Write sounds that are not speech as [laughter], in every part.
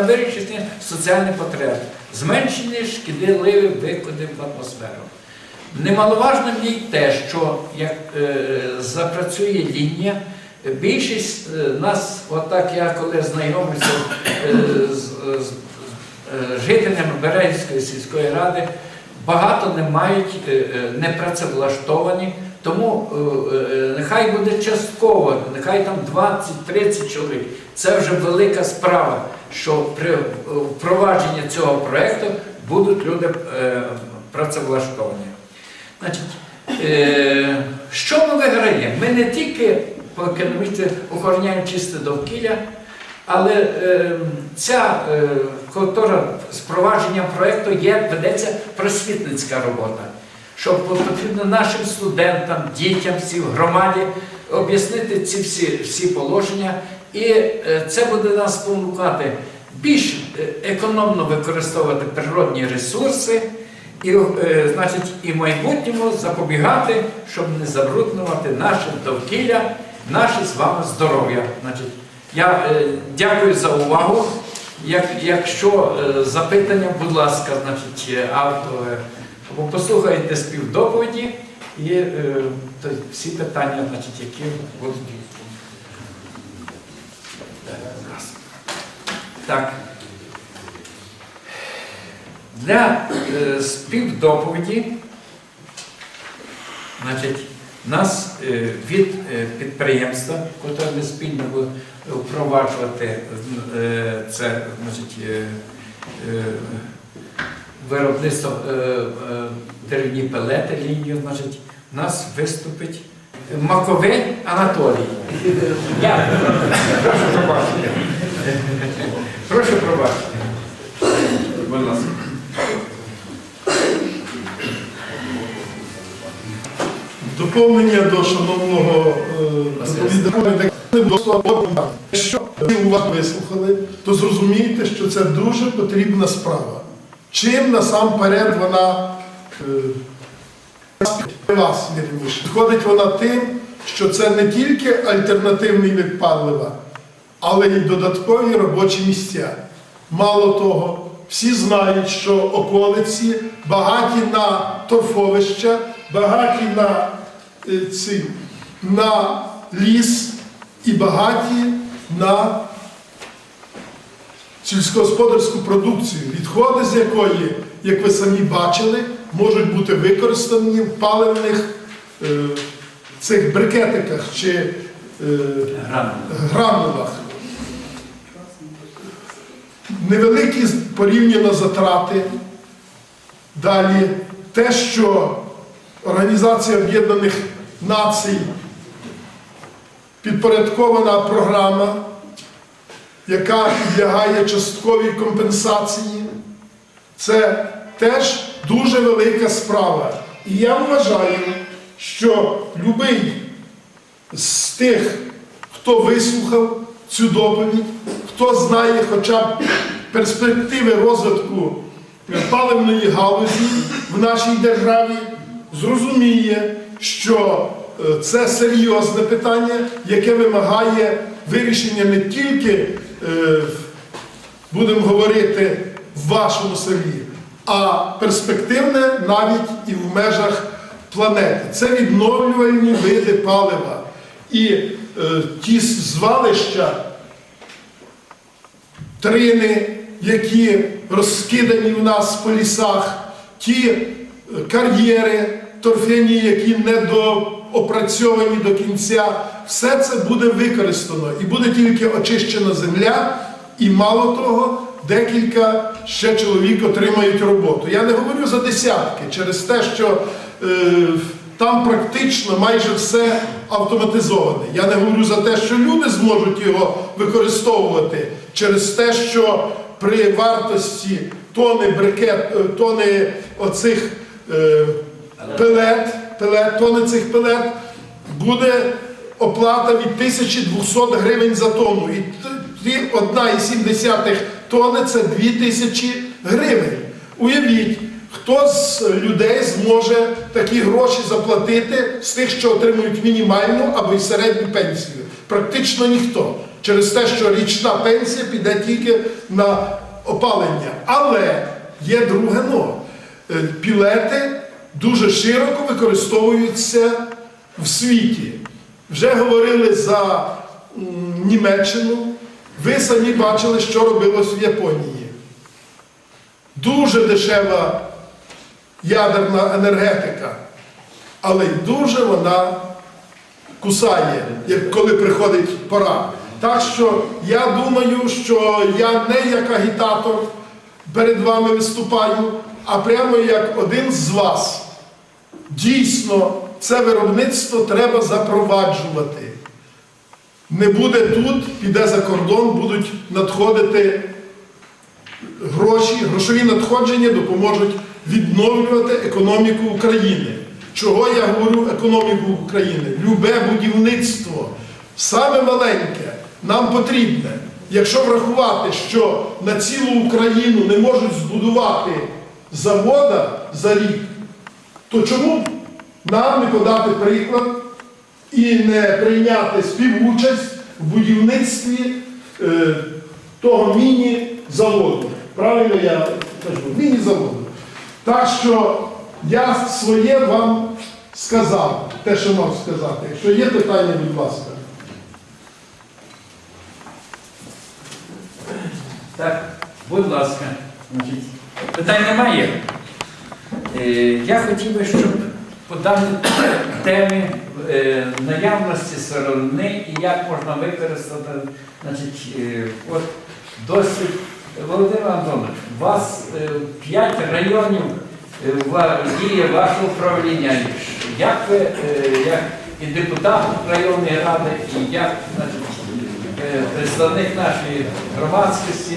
на вирішення соціальних потреб, зменшення шкідливих викидів в атмосферу. Немаловажно мені й те, що як е, запрацює лінія, більшість е, нас, отак я коли знайомився е, з, з е, жителями Березької сільської ради, багато не мають, е, е, не працевлаштовані, тому е, е, нехай буде частково, нехай там 20-30 чоловік. Це вже велика справа, що при е, впровадженні цього проєкту будуть люди працевлаштовані. Значить, що ми виграємо? Ми не тільки по економічно охороняємо чисте довкілля, але ця котора з провадженням проєкту є, ведеться просвітницька робота. Що потрібно нашим студентам, дітям, всій громаді об'яснити ці всі, всі положення, і е, це буде нас спонукати більш е, економно використовувати природні ресурси, і, е, значить, і в майбутньому запобігати, щоб не забруднювати наше довкілля, наше з вами здоров'я. Значить, я дякую за увагу. Як, якщо запитання, будь ласка, значить, е, або послухайте співдоповіді і е, то всі питання, значить, які будуть. Так. Для е, співдоповіді, значить, нас е, від е, підприємства, яке ми спільно впроваджувати е, це значить, е, е, виробництво е, е, деревні пелети, лінію, значить, нас виступить Маковий Анатолій. Я прошу пробачити. Прошу пробачити. Будь ласка. Доповнення до шановного е, доповідача до. Якщо ви уважно вислухали, то зрозумієте, що це дуже потрібна справа. Чим насамперед вона е, вас вірніше. Підходить вона тим, що це не тільки альтернативний вид палива, але й додаткові робочі місця. Мало того, всі знають, що околиці багаті на торфовища, багаті на, е, ці, на ліс і багаті на сільськогосподарську продукцію, відходи з якої, як ви самі бачили, можуть бути використані в паливних е, цих брикетиках чи е, гранулах. Невеликі порівняно затрати. Далі те, що Організація Об'єднаних Націй підпорядкована програма, яка підлягає частковій компенсації, це теж дуже велика справа. І я вважаю, що будь-який з тих, хто вислухав цю доповідь, хто знає хоча б перспективи розвитку паливної галузі в нашій державі, зрозуміє, що е, це серйозне питання, яке вимагає вирішення не тільки, будемо говорити, в вашому селі, а перспективне навіть і в межах планети. Це відновлювальні види палива. І е, ті звалища, трини, які розкидані у нас по лісах, ті е, кар'єри торфяні, які не доопрацьовані до кінця, все це буде використано і буде тільки очищена земля, і мало того, декілька ще чоловік отримають роботу. Я не говорю за десятки через те, що е, там практично майже все автоматизоване. Я не говорю за те, що люди зможуть його використовувати через те, що при вартості тони брикет, е, тони оцих е, пелет, пелет, тони цих пелет буде оплата від 1200 гривень за тонну. І т- ті 1,7 тонни це 2000 гривень. Уявіть, хто з людей зможе такі гроші заплатити з тих, що отримують мінімальну або й середню пенсію? Практично ніхто. через те, що річна пенсія піде тільки на опалення. Але є друге но. Е, Пілети дуже широко використовуються в світі. Вже говорили за Німеччину. Ви самі бачили, що робилось в Японії. Дуже дешева ядерна енергетика, але й дуже вона кусає, коли приходить пора. Так що я думаю, що я не як агітатор перед вами виступаю, а прямо як один з вас. Дійсно, це виробництво треба запроваджувати. Не буде тут, піде за кордон, будуть надходити гроші, грошові надходження допоможуть відновлювати економіку України. Чого я говорю економіку України? Любе будівництво, саме маленьке, нам потрібне. Якщо врахувати, що на цілу Україну не можуть збудувати завода за рік, то чому нам не подати приклад і не прийняти співучасть в будівництві е, того міні-заводу? Правильно я кажу, міні-заводу. Так що я своє вам сказав, те, що мав сказати. Якщо є питання, будь ласка. Так, будь ласка. Значить, питань немає. Е, Я хотів би, щоб по даній темі е, наявності сировини і як можна використати значить, е, от досвід. Володимир Антонович, у вас е, п'ять районів ва- діє ваше управління. Як ви, як і депутат районної ради, і як значить, представник нашої громадськості,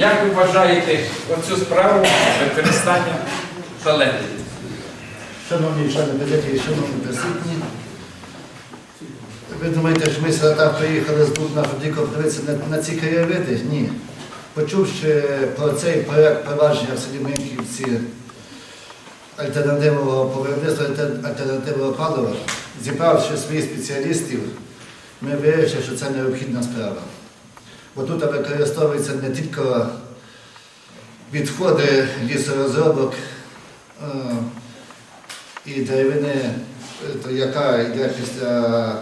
як ви вважаєте оцю справу використання пелетів? Шановні члени президії, шановні присутні. Ви думаєте, що ми сюди так приїхали з Дубна, щоб тільки подивитися на, на ці краєвиди? Ні. Почувши про цей проєкт провадження в селі Минківці альтернативного по альтернативного палива, зібравши своїх спеціалістів, ми вирішили, що це необхідна справа. Бо тут використовуються не тільки відходи лісорозробок, і деревини, яка йде після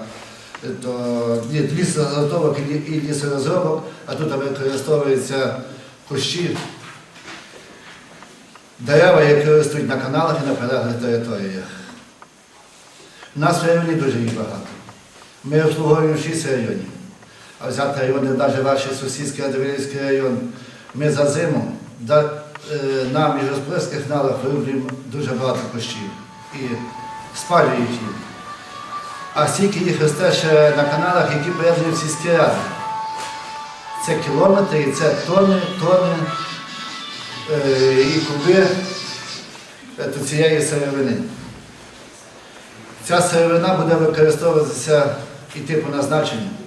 то, лісозаготовок і лі- лісорозробок, а тут використовуються кущі, дерева, які ростуть на каналах і на прилеглих територіях. У нас в районі дуже багато. Ми обслуговуємо 6 районів. А взяти райони, навіть ваш сусідський Адвілівський район, ми за зиму е, на міжгосподарських каналах вирублюємо дуже багато кущів і спалюють їх. А стільки їх росте ще на каналах, які приєднують в сільські ради. Це кілометри, і це тони, тони е, і куби е, цієї сировини. Ця сировина буде використовуватися і типу назначення.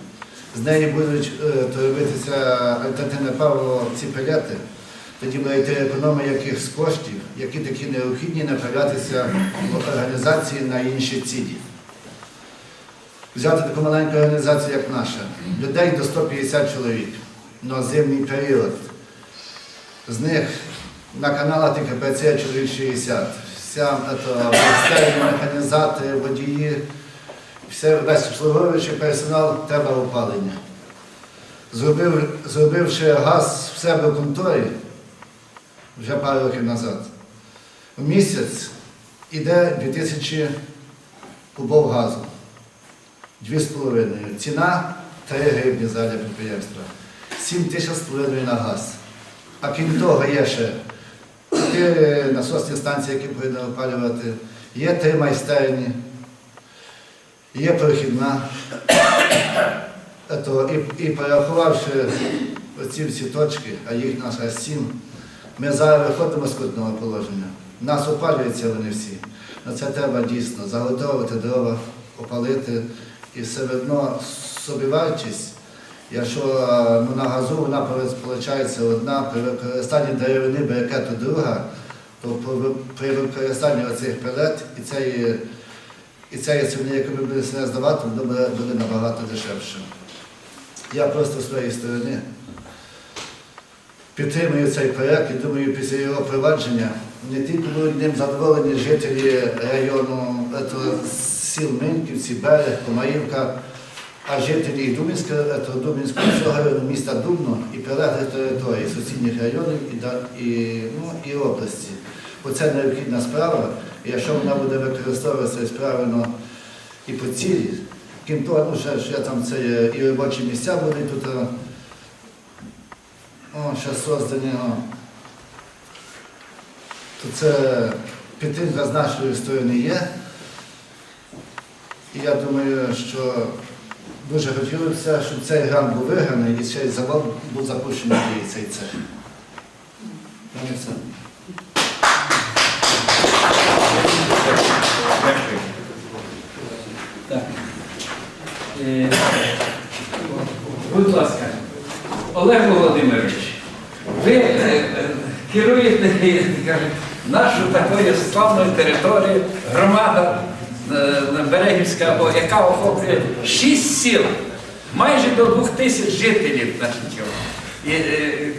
З неї будуть е, то робитися альтернативне паливо ці пелети. Тоді буде йти економія якихось коштів, які такі необхідні направлятися в організації на інші цілі. Взяти таку маленьку організацію, як наша, людей до 150 чоловік на зимній період. З них на каналах працює чоловік 60. Вся механізатори, водії, все, весь обслуговуючий персонал треба опалення. Зробив, зробивши газ в себе в конторі, вже пару років назад. В місяць іде 2000 кубов газу. Дві з половиною. Ціна 3 гривні за для підприємства. 7 тисяч з половиною на газ. А крім того, є ще чотири насосні станції, які повинні опалювати, є три майстерні, є прохідна. [coughs] Ето, і, і порахувавши оці всі точки, а їх нас аж сім, ми зараз виходимо з скрутного положення. Нас опалюються вони всі. На це треба дійсно заготовити дрова, опалити і все одно собівартість. Якщо е, ну, на газу вона виходить одна, при використанні деревини брикету друга, то при- використанні оцих пелет і цієї, і цієї ціни, яку ми будемо здавати, воно буде, набагато дешевше. Я просто з своєї сторони підтримую цей проект і думаю, після його провадження не тільки будуть ним задоволені жителі району сіл Минківці, Берег, Комаївка, а жителі Думінська, Думінського району міста Дубно і прилеглих територій, сусідніх районів і, ну, і області. Бо це необхідна справа, і якщо вона буде використовуватися правильно і по цілі, крім того, ну, ще, ще там це є і робочі місця будуть тут. О, ще создані. О. То це підтримка з нашої сторони є. І я думаю, що дуже хотілося, щоб цей грант був виграний і цей завод був запущений цей цех. Ну. Будь ласка, Олег Володимирович, ви е, е, керуєте нашу такою славною територією, громада е, Берегівська, о, яка охоплює шість сіл, майже до двох тисяч жителів. Е,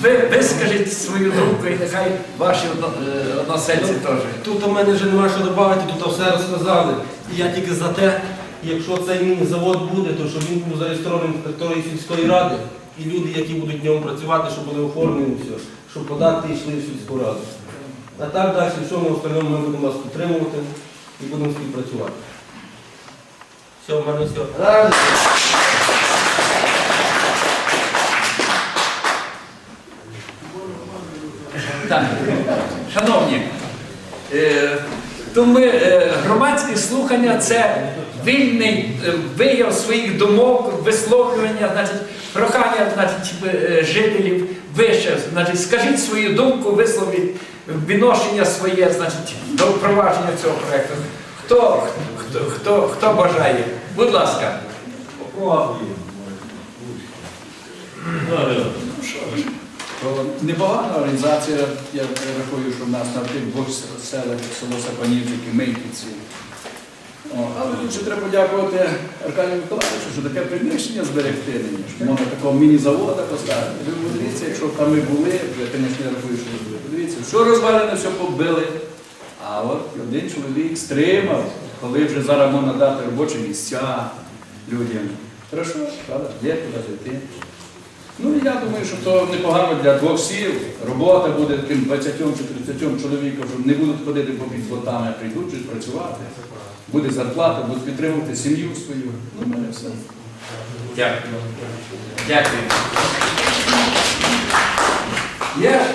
ви вискажіть свою думку і нехай ваші е, односельці теж. Тут у мене вже немає що додати, тут все розказали. І я тільки за те, якщо цей міні-завод буде, то щоб він був зареєстрований на території сільської ради, і люди, які будуть в ньому працювати, щоб були оформлені все, щоб податки йшли в сільську раду. А так далі, всьому остальному ми будемо вас підтримувати і будемо співпрацювати. Все, в мене все. Так, шановні, е, то ми, е, громадські слухання це вільний е, вияв своїх думок, висловлювання, значить, прохання значить, е, жителів вище, значить, скажіть свою думку, висловіть відношення своє значить, до впровадження цього проєкту. Хто, хто, хто, хто бажає? Будь ласка. Непогана організація, я рахую, що в нас на тих двох селах, село Сапанівчик і Мейківці. Але тут ще треба подякувати Аркадію Миколаївичу, що таке приміщення зберегти нині, що можна такого міні-завода поставити. Ви подивіться, якщо там ми були, я, звісно, я рахую, що ви були. Подивіться, що розвалене, все побили. А от один чоловік стримав, коли вже зараз можна дати робочі місця людям. Хорошо, правда, є куди зайти. Ну і я думаю, що то непогано для двох сіл. Робота буде таким 20 чи 30 чоловікам, що не будуть ходити по підлотами, а прийдуть щось працювати. Буде зарплата, будуть підтримувати сім'ю свою. Ну, в мене все. Дякую. Дякую. Я